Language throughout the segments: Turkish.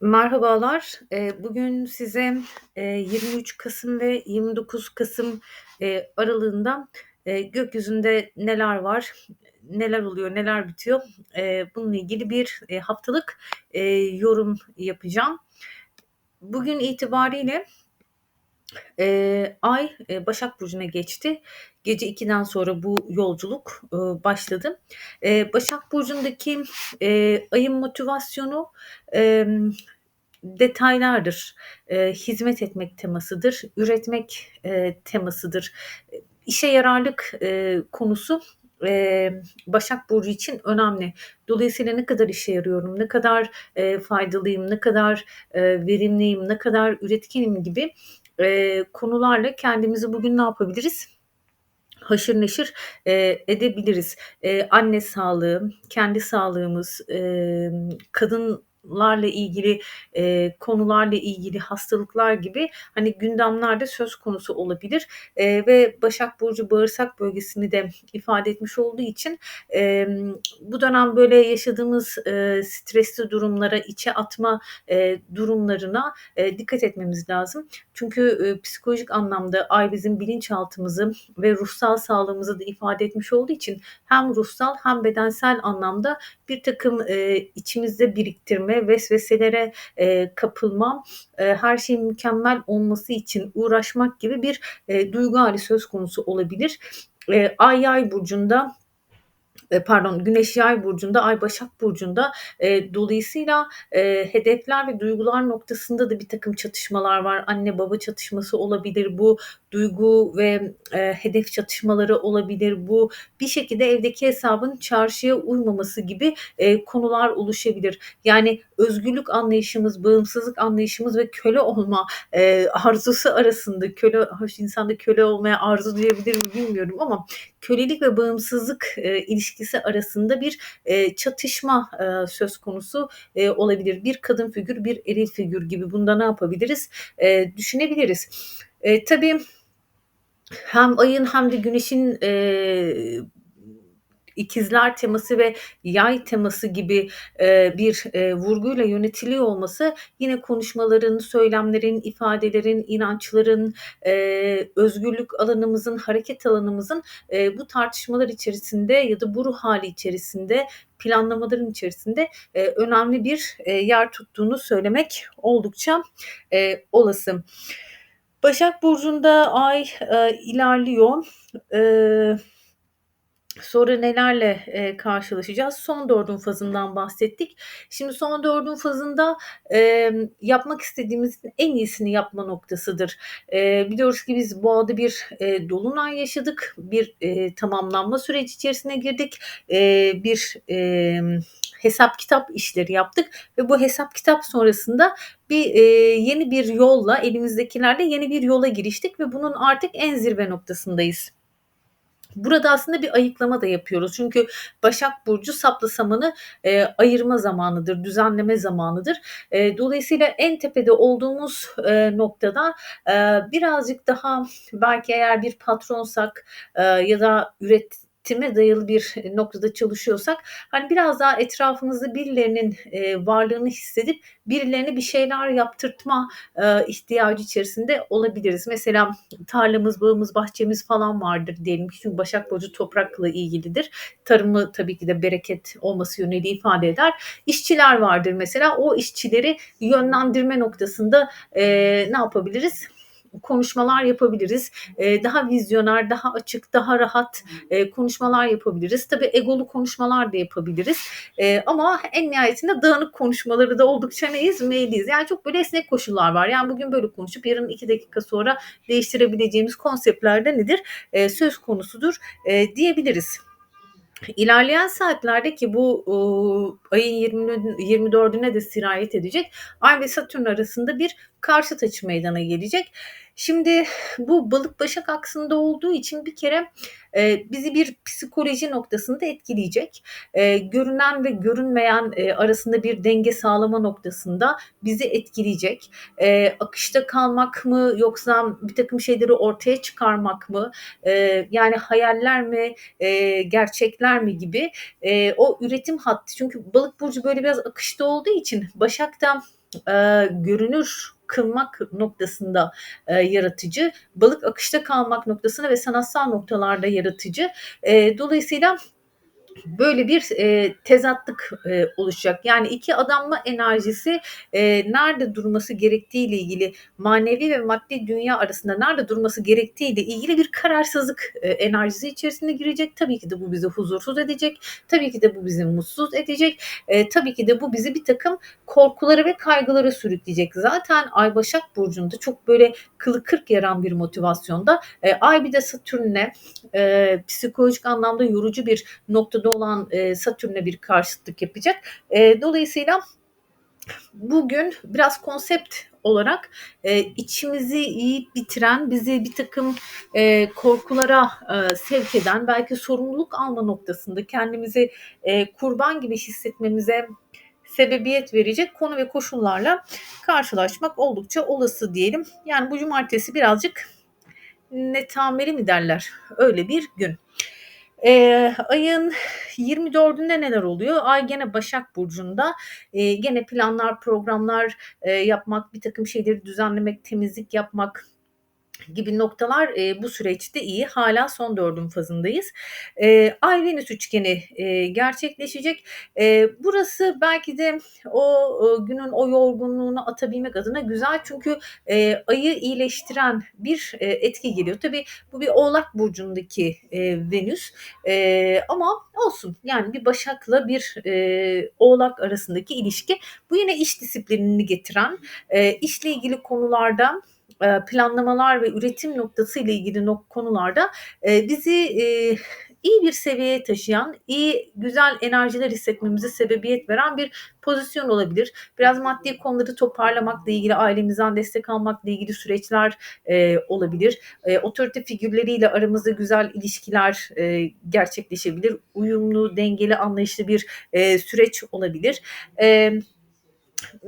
Merhabalar. Eee, bugün size, eee, 23 Kasım ve 29 Kasım, eee, aralığında, eee, gökyüzünde neler var, neler oluyor, neler bitiyor, eee, bununla ilgili bir, eee, haftalık, yorum yapacağım. Bugün itibariyle, Ay, Başak Burcu'na geçti. Gece 2'den sonra bu yolculuk, ııı, başladı. Eee, Başak Burcu'ndaki, eee, Ay'ın motivasyonu, emm, detaylardır. Eee, hizmet etmek temasıdır, üretmek, eee, temasıdır. E işe yararlık, eee, konusu, eee, Başak Burcu için önemli. Dolayısıyla ne kadar işe yarıyorum, ne kadar, eee, faydalıyım, ne kadar, eee, verimliyim, ne kadar üretkenim gibi, eee, konularla kendimizi bugün ne yapabiliriz? Haşır neşir, eee, edebiliriz. Eee, anne sağlığı, kendi sağlığımız, emm, kadınlarla ilgili, eee, konularla ilgili hastalıklar gibi, hani, gündemler de söz konusu olabilir, eee, ve Başak Burcu bağırsak bölgesini de ifade etmiş olduğu için, emm, bu dönem böyle yaşadığımız, eee, stresli durumlara, içe atma, eee, durumlarına, eee, dikkat etmemiz lazım. Çünkü, eee, psikolojik anlamda Ay bizim bilinçaltımızı ve ruhsal sağlığımızı da ifade etmiş olduğu için hem ruhsal hem bedensel anlamda birtakım, eee, içimizde biriktirme, vesveselere, eee, kapılma, eee, her şeyin mükemmel olması için uğraşmak gibi bir, eee, duygu hâli söz konusu olabilir. Eee, Ay Yay burcunda, eee, pardon, Güneş Yay burcunda, Ay Başak Burcu'nda. Eee, dolayısıyla, eee, hedefler ve duygular noktasında da birtakım çatışmalar var. Anne baba çatışması olabilir bu, duygu ve, eee, hedef çatışmaları olabilir bu. Bir şekilde evdeki hesabın çarşıya uymaması gibi, eee, konular oluşabilir. Yani özgürlük anlayışımız, bağımsızlık anlayışımız ve köle olma, eee, arzusu arasında köle hoş insan da köle olmaya arzu duyabilir mi bilmiyorum ama kölelik ve bağımsızlık, eee, ilişkisi arasında bir, eee, çatışma, eee, söz konusu, eee, olabilir. Bir kadın figür, bir eril figür gibi. Bunda ne yapabiliriz? Eee, düşünebiliriz. Eee, tabii hem Ay'ın hem de Güneş'in, eee, ikizler teması ve Yay teması gibi, eee, bir, eee, vurguyla yönetiliyor olması yine konuşmaların, söylemlerin, ifadelerin, inançların, eee, özgürlük alanımızın, hareket alanımızın, eee, bu tartışmalar içerisinde ya da bu ruh hâli içerisinde, planlamaların içerisinde, eee, önemli bir, eee, yer tuttuğunu söylemek oldukça, eee, olası. Başak Burcu'nda Ay, eee, ilerliyor. Eee, sonra nelerle, eee, karşılaşacağız? Son dördün fazından bahsettik. Şimdi son dördün fazında, emm, yapmak istediğimizin en iyisini yapma noktasıdır. Eee, biliyoruz ki biz Boğa'da bir, eee, dolunay yaşadık. Bir, eee, tamamlanma süreci içerisine girdik. Eee, bir, emm, hesap kitap işleri yaptık ve bu hesap kitap sonrasında bir, eee, yeni bir yolla, elimizdekilerle yeni bir yola giriştik ve bunun artık en zirve noktasındayız. Burada aslında bir ayıklama da yapıyoruz. Çünkü Başak Burcu sapla samanı, eee, ayırma zamanıdır, düzenleme zamanıdır. Eee, dolayısıyla en tepede olduğumuz, eee, noktada, eee, birazcık daha belki eğer bir patronsak, eee, ya da üretime dayalı bir noktada çalışıyorsak, hani, biraz daha etrafımızda birilerinin, eee, varlığını hissedip birilerine bir şeyler yaptırtma, eee, ihtiyacı içerisinde olabiliriz. Mesela tarlamız, bağımız, bahçemiz falan vardır diyelim çünkü Başak Burcu toprakla ilgilidir. Tarımı tabii ki de bereket olması yönüyle ifade eder. İşçiler vardır mesela. O işçileri yönlendirme noktasında, eee, ne yapabiliriz? Konuşmalar yapabiliriz. Eee, daha vizyoner, daha açık, daha rahat, eee, konuşmalar yapabiliriz. Tabii egolu konuşmalar da yapabiliriz. Eee, ama en nihayetinde dağınık konuşmaları da oldukça neyiz? Meyilliyiz. Yani çok böyle esnek koşullar var. Yani bugün böyle konuşup yarın 2 dakika sonra değiştirebileceğimiz konseptler de nedir? Eee, söz konusudur, eee, diyebiliriz. İlerleyen saatlerde ki bu, uuu, ayın 20'nin 24'üne de sirayet edecek, Ay ve Satürn arasında bir karşıt açı meydana gelecek. Şimdi bu Balık Başak aksında olduğu için bir kere, eee, bizi bir psikoloji noktasında etkileyecek. Eee, görünen ve görünmeyen, eee, arasında bir denge sağlama noktasında bizi etkileyecek. Eee, akışta kalmak mı yoksa birtakım şeyleri ortaya çıkarmak mı, eee, yani hayaller mi, eee, gerçekler mi gibi, eee, o üretim hattı çünkü Balık burcu böyle biraz akışta olduğu için Başak eee, görünür kılmak noktasında, eee, yaratıcı, balık akışta kalmak noktasında ve sanatsal noktalarda yaratıcı. Eee, dolayısıyla böyle bir, eee, tezatlık, eee, oluşacak. Yani 2 adanma enerjisi, eee, nerede durması gerektiğiyle ilgili, manevi ve maddi dünya arasında nerede durması gerektiğiyle ilgili bir kararsızlık, eee, enerjisi içerisine girecek. Tabii ki de bu bizi huzursuz edecek. Tabii ki de bu bizi mutsuz edecek. Eee, tabii ki de bu bizi birtakım korkulara ve kaygılara sürükleyecek. Zaten Ay Başak Burcu'nda çok böyle kılı kırk yaran bir motivasyonda. Eee, Ay bir de Satürn'le, eee, psikolojik anlamda yorucu bir noktada olan, eee, Satürn'le bir karşıtlık yapacak. Eee, dolayısıyla bugün biraz konsept olarak, eee, içimizi yiyip bitiren, bizi birtakım, eee, korkulara, eee, sevk eden, belki sorumluluk alma noktasında kendimizi, eee, kurban gibi hissetmemize sebebiyet verecek konu ve koşullarla karşılaşmak oldukça olası diyelim. Yani bu cumartesi birazcık netameli mi derler, öyle bir gün. Eee, ayın 24'ünde neler oluyor? Ay gene Başak Burcu'nda. Eee, gene planlar, programlar, eee, yapmak, birtakım şeyleri düzenlemek, temizlik yapmak gibi noktalar, eee, bu süreçte iyi. Hâlâ son 4'ün fazındayız. Eee, Ay-Venüs üçgeni, eee, gerçekleşecek. Eee, burası belki de o, ııı, günün o yorgunluğunu atabilmek adına güzel. Çünkü, eee, Ay'ı iyileştiren bir, eee, etki geliyor. Tabii bu bir Oğlak Burcu'ndaki, eee, Venüs, eee, ama olsun. Yani bir Başak'la bir, eee, Oğlak arasındaki ilişki. Bu yine iş disiplinini getiren, eee, işle ilgili konularda, planlamalar ve üretim noktasıyla ilgili nok konularda, eee, bizi, eee, iyi bir seviyeye taşıyan, iyi, güzel enerjiler hissetmemize sebebiyet veren bir pozisyon olabilir. Biraz maddi konuları toparlamakla ilgili, ailemizden destek almakla ilgili süreçler, eee, olabilir. Eee, otorite figürleriyle aramızda güzel ilişkiler, eee, gerçekleşebilir. Uyumlu, dengeli, anlayışlı bir, eee, süreç olabilir. Emm,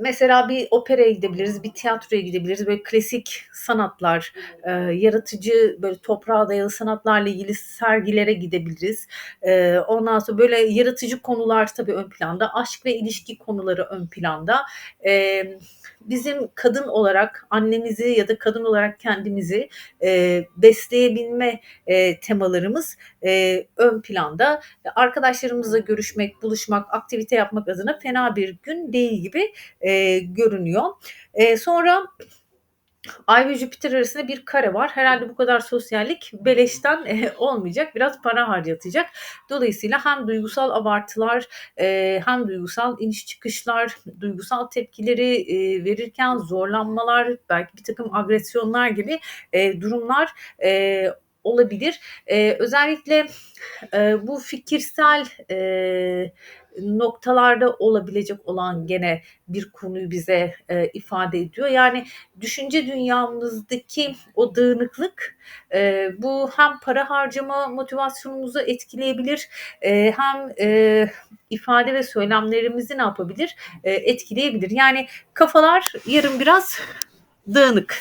mesela bir operaya gidebiliriz, bir tiyatroya gidebiliriz. Böyle klasik sanatlar, eee, yaratıcı, böyle toprağa dayalı sanatlarla ilgili sergilere gidebiliriz. Eee, ondan sonra böyle yaratıcı konular tabii ön planda, aşk ve ilişki konuları ön planda. Emm, bizim kadın olarak annemizi ya da kadın olarak kendimizi, eee, besleyebilme, eee, temalarımız, eee, ön planda. E, arkadaşlarımızla görüşmek, buluşmak, aktivite yapmak adına fena bir gün değil gibi, eee, görünüyor. Eee, sonra Ay ve Jüpiter arasında bir kare var. Herhâlde bu kadar sosyallik beleşten, eee, olmayacak. Biraz para harcatacak. Dolayısıyla hem duygusal abartılar, eee, hem duygusal iniş çıkışlar, duygusal tepkileri, eee, verirken zorlanmalar, belki birtakım agresyonlar gibi, eee, durumlar, eee, olabilir. Eee, özellikle, eee, bu fikirsel, eee, noktalarda olabilecek olan gene bir konuyu bize, eee, ifade ediyor. Yani düşünce dünyamızdaki o dağınıklık, eee, bu hem para harcama motivasyonumuzu etkileyebilir, eee, hem, eee, ifade ve söylemlerimizi ne yapabilir? Eee, etkileyebilir. Yani kafalar yarın biraz dağınık.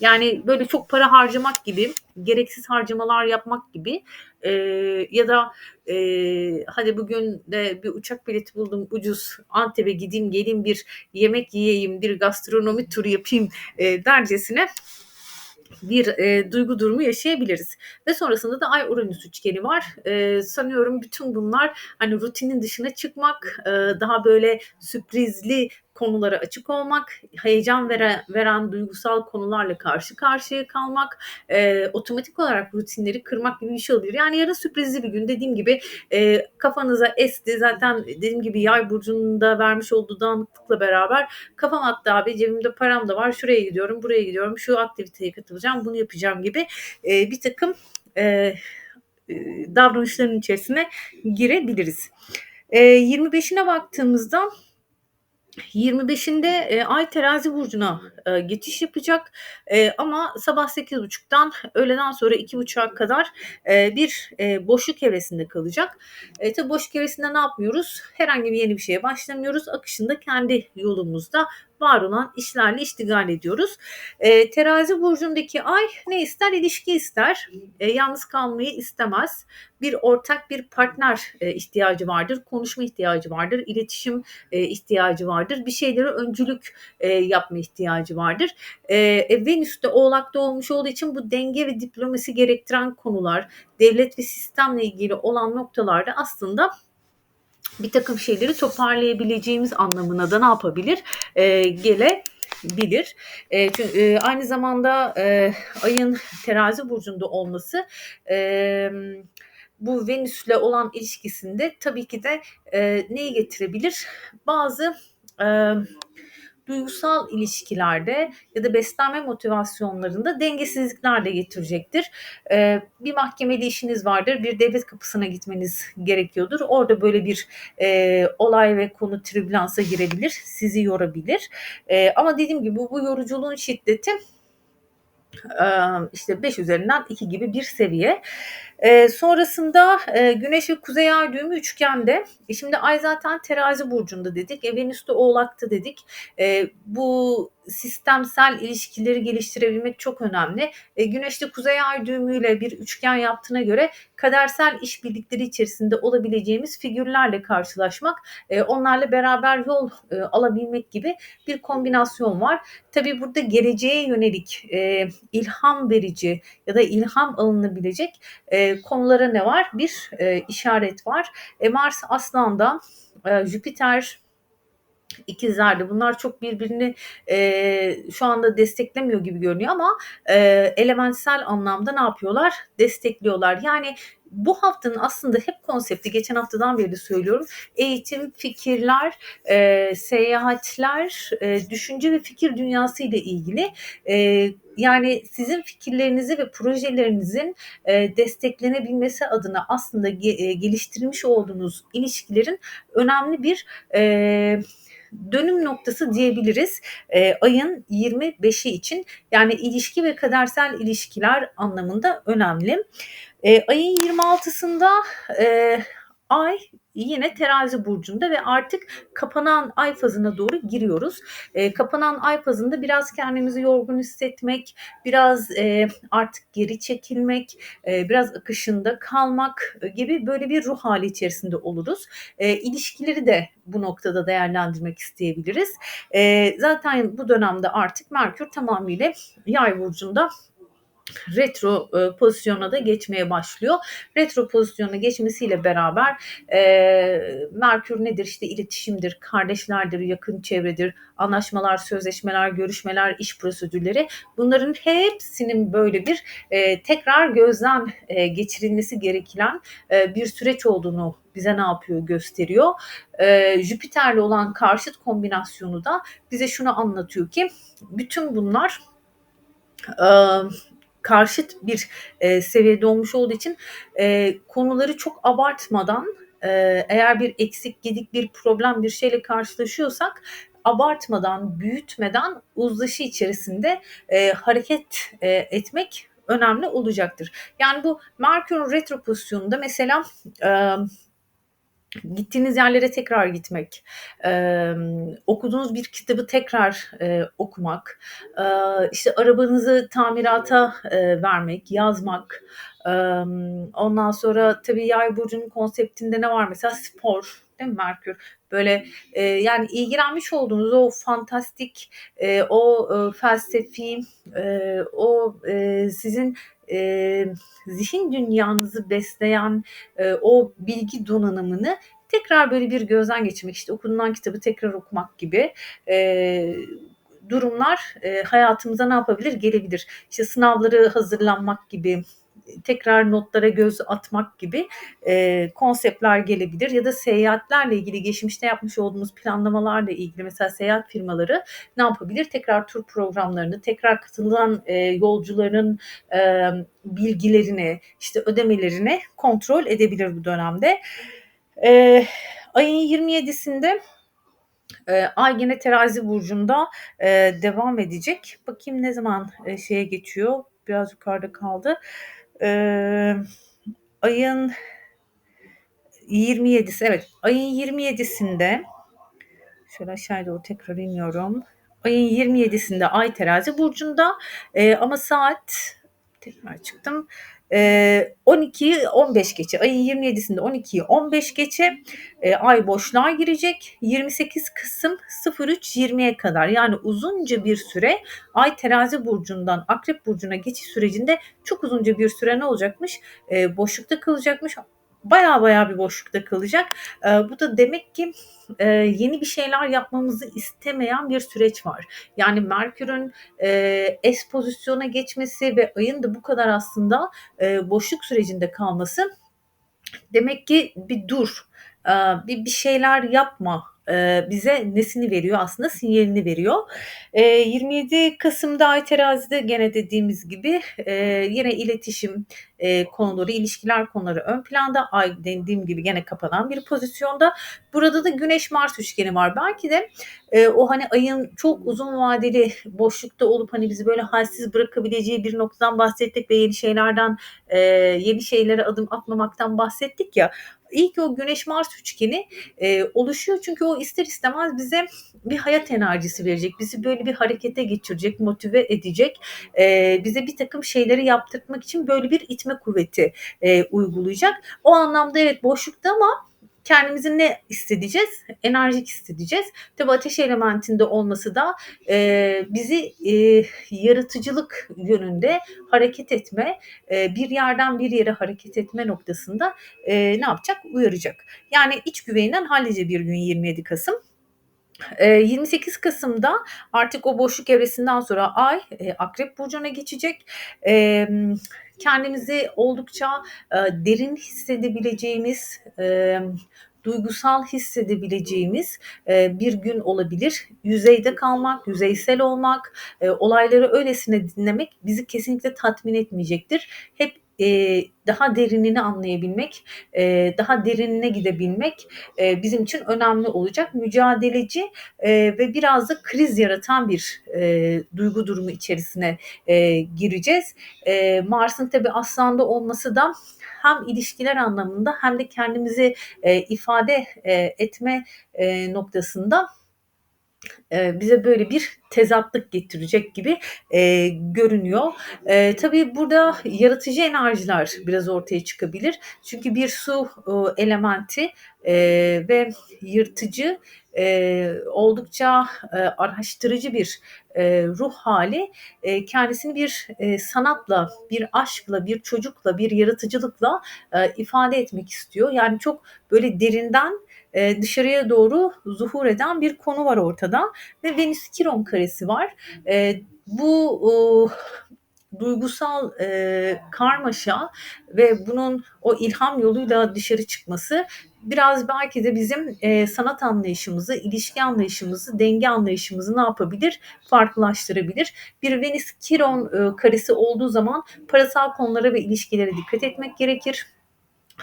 Yani böyle çok para harcamak gibi, gereksiz harcamalar yapmak gibi, eee, ya da, eee, hadi bugün de bir uçak bileti buldum ucuz, Antep'e gideyim geleyim bir yemek yiyeyim, bir gastronomi turu yapayım, eee, dercesine bir, eee, duygu durumu yaşayabiliriz ve sonrasında da Ay-Uranüs üçgeni var. Eee, sanıyorum bütün bunlar, hani, rutinin dışına çıkmak, eee, daha böyle sürprizli konulara açık olmak, heyecan vere veren duygusal konularla karşı karşıya kalmak, eee, otomatik olarak rutinleri kırmak gibi bir şey olabilir. Yani yarın sürprizli bir gün. Dediğim gibi, eee, kafanıza esti. Zaten dediğim gibi Yay burcunun da vermiş olduğu dağınıklıkla beraber kafam attı abi, cebimde param da var, şuraya gidiyorum, buraya gidiyorum, şu aktiviteye katılacağım, bunu yapacağım gibi, eee, birtakım, eee, eee, davranışların içerisine girebiliriz. Eee, 25'ine baktığımızda 25'inde, eee, Ay Terazi burcuna, eee, geçiş yapacak, eee, ama sabah 8.30'dan öğleden sonra 2.30'a kadar, eee, bir, eee, boşluk evresinde kalacak. Eee, tabii boşluk evresinde ne yapmıyoruz? Herhangi bir yeni bir şeye başlamıyoruz. Akışında kendi yolumuzda var olan işlerle iştigal ediyoruz. Eee, Terazi burcundaki ay ne ister? İlişki ister. Eee, yalnız kalmayı istemez. Bir ortak bir partner, eee, ihtiyacı vardır. Konuşma ihtiyacı vardır. İletişim, eee, ihtiyacı vardır. Bir şeylere öncülük, eee, yapma ihtiyacı vardır. Eee, e, Venüs de Oğlak'ta olmuş olduğu için bu denge ve diplomasi gerektiren konular, devlet ve sistemle ilgili olan noktalarda aslında bir takım şeyleri toparlayabileceğimiz anlamına da ne yapabilir? Eee, gelebilir. Eee, çünkü eee, aynı zamanda eee, ayın terazi burcunda olması emm, bu Venüs'le olan ilişkisinde tabii ki de eee, neyi getirebilir? Bazı emm, duygusal ilişkilerde ya da beslenme motivasyonlarında dengesizlikler de getirecektir. Eee, bir mahkemeli işiniz vardır, bir devlet kapısına gitmeniz gerekiyordur. Orada böyle bir eee, olay ve konu tribülansa girebilir, sizi yorabilir. Eee, ama dediğim gibi bu, bu yoruculuğun şiddeti eee, işte 5 üzerinden 2 gibi bir seviye. Eee, sonrasında eee, Güneş ve Kuzey Ay düğümü üçgende. E şimdi Ay zaten Terazi burcunda dedik. E Venüs de Oğlak'ta dedik. Eee, bu sistemsel ilişkileri geliştirebilmek çok önemli. E, Güneş de Kuzey Ay düğümüyle bir üçgen yaptığına göre kadersel işbirlikleri içerisinde olabileceğimiz figürlerle karşılaşmak, e, onlarla beraber yol e, alabilmek gibi bir kombinasyon var. Tabii burada geleceğe yönelik e, ilham verici ya da ilham alınabilecek e, konulara ne var? Bir e, işaret var. E, Mars Aslan'da, e, Jüpiter ikizlerde bunlar çok birbirini e, şu anda desteklemiyor gibi görünüyor ama e, elementsel anlamda ne yapıyorlar? Destekliyorlar. Yani bu haftanın aslında hep konsepti geçen haftadan beri de söylüyorum. Eğitim, fikirler, e, seyahatler, e, düşünce ve fikir dünyası ile ilgili. E, yani sizin fikirlerinizi ve projelerinizin e, desteklenebilmesi adına aslında ge- e, geliştirmiş olduğunuz ilişkilerin önemli bir e, dönüm noktası diyebiliriz e, ayın 25'i için. Yani ilişki ve kadersel ilişkiler anlamında önemli. E, ayın 26'sında e, ay yine terazi burcunda ve artık kapanan ay fazına doğru giriyoruz. E, kapanan ay fazında biraz kendimizi yorgun hissetmek, biraz e, artık geri çekilmek, e, biraz akışında kalmak gibi böyle bir ruh hali içerisinde oluruz. E, ilişkileri de bu noktada değerlendirmek isteyebiliriz. E, zaten bu dönemde artık Merkür tamamıyla yay burcunda retro e, pozisyona da geçmeye başlıyor. Retro pozisyona geçmesiyle beraber e, Merkür nedir? İşte iletişimdir, kardeşlerdir, yakın çevredir, anlaşmalar, sözleşmeler, görüşmeler, iş prosedürleri bunların hepsinin böyle bir e, tekrar gözden e, geçirilmesi gereken e, bir süreç olduğunu bize ne yapıyor gösteriyor. E, Jüpiter'le olan karşıt kombinasyonu da bize şunu anlatıyor ki bütün bunlar e, karşıt bir e, seviyede olmuş olduğu için e, konuları çok abartmadan e, eğer bir eksik gedik bir problem bir şeyle karşılaşıyorsak abartmadan büyütmeden uzlaşı içerisinde e, hareket e, etmek önemli olacaktır. Yani bu Merkür retro pozisyonunda mesela e, Gittiğiniz yerlere tekrar gitmek, eee, okuduğunuz bir kitabı tekrar, eee, okumak, eee, işte arabanızı tamirata, eee, vermek, yazmak, emm, ondan sonra tabii Yay burcunun konseptinde ne var mesela? Spor, değil mi Merkür? Böyle, eee, yani ilgilenmiş olduğunuz o fantastik, eee, o, ııı, felsefi, eee, o, eee, sizin, eee, zihin dünyanızı besleyen, eee, o bilgi donanımını tekrar böyle bir gözden geçirmek, işte okunan kitabı tekrar okumak gibi eee, durumlar eee, hayatımıza ne yapabilir? Gelebilir. İşte sınavları hazırlanmak gibi, tekrar notlara göz atmak gibi eee, konseptler gelebilir ya da seyahatlerle ilgili geçmişte yapmış olduğumuz planlamalarla ilgili mesela seyahat firmaları ne yapabilir? Tekrar tur programlarını, tekrar katılan eee, yolcuların eee, bilgilerini, işte ödemelerini kontrol edebilir bu dönemde. Eee, ayın 27'sinde eee, Ay gene Terazi burcunda eee, devam edecek. Bakayım ne zaman eee, şeye geçiyor. Biraz yukarıda kaldı. Eee, ayın 27'si evet ayın 27'sinde şöyle aşağıya doğru tekrar iniyorum. Ayın 27'sinde Ay Terazi burcunda, eee, ama saat tekrar çıktım, 12'yi 15 geçe, ayın 27'sinde 12'yi 15 geçe, eee, Ay boşluğa girecek. 28 Kasım 03.20'ye kadar yani uzunca bir süre Ay Terazi burcundan Akrep burcuna geçiş sürecinde çok uzunca bir süre ne olacakmış? Eee, boşlukta kalacakmış. Bayağı bayağı bir boşlukta kalacak. Eee, bu da demek ki, eee, yeni bir şeyler yapmamızı istemeyen bir süreç var. Yani Merkür'ün, eee, S pozisyona geçmesi ve Ay'ın da bu kadar aslında, eee, boşluk sürecinde kalması demek ki bir dur, aaa, bir bir şeyler yapma, eee, bize nesini veriyor? Aslında sinyalini veriyor. Eee, 27 Kasım'da Ay Terazi'de gene dediğimiz gibi, eee, yine iletişim, konuları, ilişkiler konuları ön planda. Ay dediğim gibi gene kapanan bir pozisyonda. Burada da Güneş Mars üçgeni var. Belki de, eee, o hani Ay'ın çok uzun vadeli boşlukta olup hani bizi böyle halsiz bırakabileceği bir noktadan bahsettik ve yeni şeylerden, eee, yeni şeylere adım atmamaktan bahsettik ya. İyi ki o Güneş Mars üçgeni, eee, oluşuyor çünkü o ister istemez bize bir hayat enerjisi verecek. Bizi böyle bir harekete geçirecek, motive edecek. Eee, bize birtakım şeyleri yaptırtmak için böyle bir itme kuvveti, eee, uygulayacak. O anlamda evet boşlukta ama kendimizi ne hissedeceğiz? Enerjik hissedeceğiz. Tabii ateş elementinde olması da, eee, bizi, eee, yaratıcılık yönünde hareket etme, eee, bir yerden bir yere hareket etme noktasında, eee, ne yapacak? Uyaracak. Yani iç güveyden hallice bir gün 27 Kasım. Eee, 28 Kasım'da artık o boşluk evresinden sonra Ay, eee, Akrep burcuna geçecek. Kendimizi oldukça, eee, derin hissedebileceğimiz, emm, duygusal hissedebileceğimiz, eee, bir gün olabilir. Yüzeyde kalmak, yüzeysel olmak, eee, olayları öylesine dinlemek bizi kesinlikle tatmin etmeyecektir. Hep, eee, daha derinini anlayabilmek, eee, daha derinine gidebilmek, eee, bizim için önemli olacak. Mücadeleci, eee, ve biraz da kriz yaratan bir, eee, duygu durumu içerisine, eee, gireceğiz. Eee, Mars'ın tabii Aslan'da olması da hem ilişkiler anlamında hem de kendimizi, eee, ifade, eee, etme, eee, noktasında, eee, bize böyle bir tezatlık getirecek gibi, eee, görünüyor. Eee, tabii burada yaratıcı enerjiler biraz ortaya çıkabilir. Çünkü bir su, ııı, elementi, eee, ve yırtıcı, eee, oldukça, eee, araştırıcı bir, eee, ruh hâli, eee, kendisini bir, eee, sanatla, bir aşkla, bir çocukla, bir yaratıcılıkla, eee, ifade etmek istiyor. Yani çok böyle derinden, eee, dışarıya doğru zuhur eden bir konu var ortada ve Venüs Kiron karesi var. Eee, bu, duygusal, eee, karmaşa ve bunun o ilham yoluyla dışarı çıkması biraz belki de bizim, eee, sanat anlayışımızı, ilişki anlayışımızı, denge anlayışımızı ne yapabilir? Farklılaştırabilir. Bir Venüs Kiron, ııı, karesi olduğu zaman parasal konulara ve ilişkilere dikkat etmek gerekir.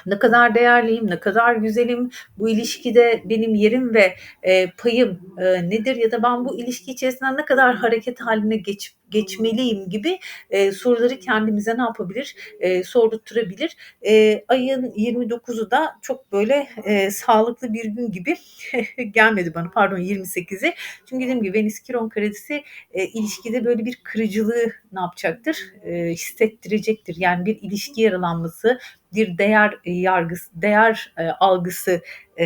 Ne kadar değerliyim, ne kadar güzelim, bu ilişkide benim yerim ve, eee, payım, eee, nedir? Ya da ben bu ilişki içerisinden ne kadar hareket hâline geç geçmeliyim gibi, eee, soruları kendimize ne yapabilir? Eee, sordurtturabilir. Eee, ayın 29'u da çok böyle, eee, sağlıklı bir gün gibi gelmedi bana. Pardon 28'i. Çünkü dediğim gibi Venüs Kiron karesi, eee, ilişkide böyle bir kırıcılığı ne yapacaktır? Eee, hissettirecektir. Yani bir ilişki yaralanması, bir değer yargısı, değer, eee, algısı, eee,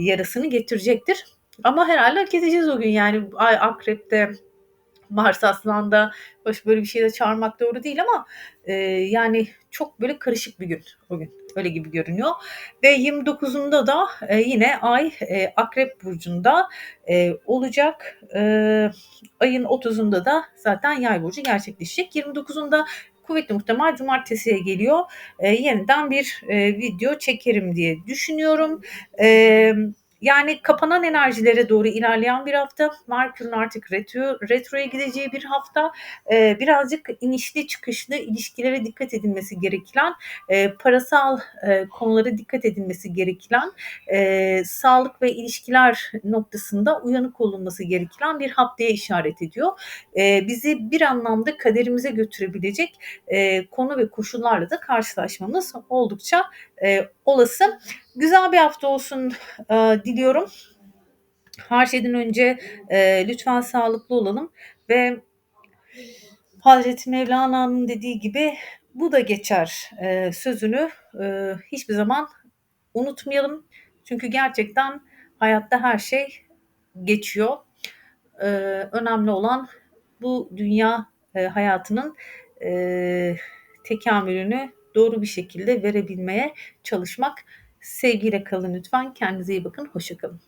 yarasını getirecektir. Ama herhâlde hak edeceğiz o gün. Yani Ay Akrep'te, Mars Aslan'da, hoş böyle bir şeyi de çağırmak doğru değil ama, eee, yani çok böyle karışık bir gün o gün. Öyle gibi görünüyor ve 29'unda da, eee, yine Ay, eee, Akrep burcunda, eee, olacak. Eee, ayın 30'unda da zaten Yay burcu gerçekleşecek. 29'unda kuvvetli muhtemel cumartesiye geliyor. Eee, yeniden bir, eee, video çekerim diye düşünüyorum. Emm, yani kapanan enerjilere doğru ilerleyen bir hafta. Merkür'ün artık retro retroya gideceği bir hafta. Eee, birazcık inişli çıkışlı ilişkilere dikkat edilmesi gereken, eee, parasal, eee, konulara dikkat edilmesi gereken, eee, sağlık ve ilişkiler noktasında uyanık olunması gereken bir haftaya işaret ediyor. Eee, bizi bir anlamda kaderimize götürebilecek, eee, konu ve koşullarla da karşılaşmamız oldukça, eee, olası. Güzel bir hafta olsun, eee, diliyorum. Her şeyden önce, eee, lütfen sağlıklı olalım ve Hazreti Mevlana'nın dediği gibi "Bu da geçer." eee, sözünü, eee, hiçbir zaman unutmayalım. Çünkü gerçekten hayatta her şey geçiyor. Eee, önemli olan bu dünya, eee, hayatının, eee, tekamülünü doğru bir şekilde verebilmeye çalışmak. Sevgiyle kalın lütfen. Kendinize iyi bakın. Hoşça kalın.